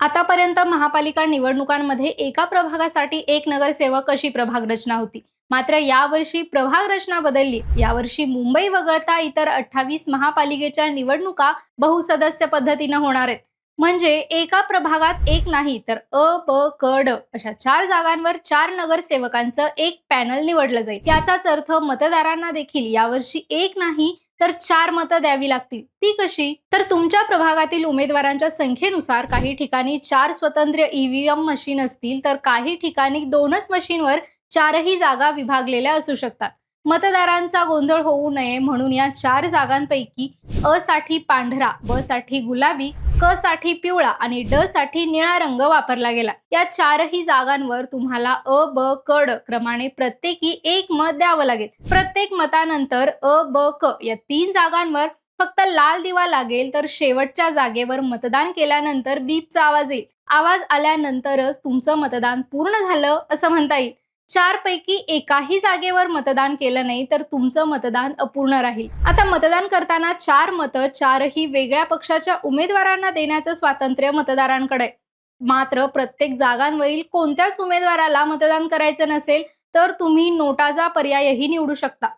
आतापर्यंत महापालिका निवडणुकांमध्ये एका प्रभागासाठी एक नगरसेवक अशी प्रभाग रचना होती. मात्र यावर्षी प्रभाग रचना बदलली. यावर्षी मुंबई वगळता इतर अठ्ठावीस महापालिकेच्या निवडणुका बहुसदस्य पद्धतीनं होणार आहेत. म्हणजे एका प्रभागात एक नाही तर अ ब क ड अशा चार जागांवर चार नगरसेवकांचं एक पॅनल निवडलं जाईल. याचाच अर्थ मतदारांना देखील यावर्षी एक नाही तर चार मतं द्यावी लागतील. ती कशी? तर तुमच्या प्रभागातील उमेदवारांच्या संख्येनुसार काही ठिकाणी चार स्वतंत्र ईव्हीएम मशीन असतील तर काही ठिकाणी दोनच मशीनवर चारही जागा विभागलेल्या असू शकतात. मतदारांचा गोंधळ होऊ नये म्हणून या चार जागांपैकी अ साठी पांढरा ब साठी गुलाबी क साठी पिवळा आणि ड साठी निळा रंग वापरला गेला. या चारही जागांवर तुम्हाला अ ब क ड क्रमाने प्रत्येकी एक मत द्यावं लागेल. प्रत्येक मतानंतर अ ब क या तीन जागांवर फक्त लाल दिवा लागेल तर शेवटच्या जागेवर मतदान केल्यानंतर बीपचा आवाज येईल. आवाज आल्यानंतरच तुमचं मतदान पूर्ण झालं असं म्हणता येईल. चार पैकी एकाही जागेवर मतदान केलं नाही तर तुमचं मतदान अपूर्ण राहील. आता मतदान करताना चार मतं चारही वेगळ्या पक्षाच्या उमेदवारांना देण्याचं स्वातंत्र्य मतदारांकडे. मात्र प्रत्येक जागांवरील कोणत्याच उमेदवाराला मतदान करायचं नसेल तर तुम्ही नोटाचा पर्यायही निवडू शकता.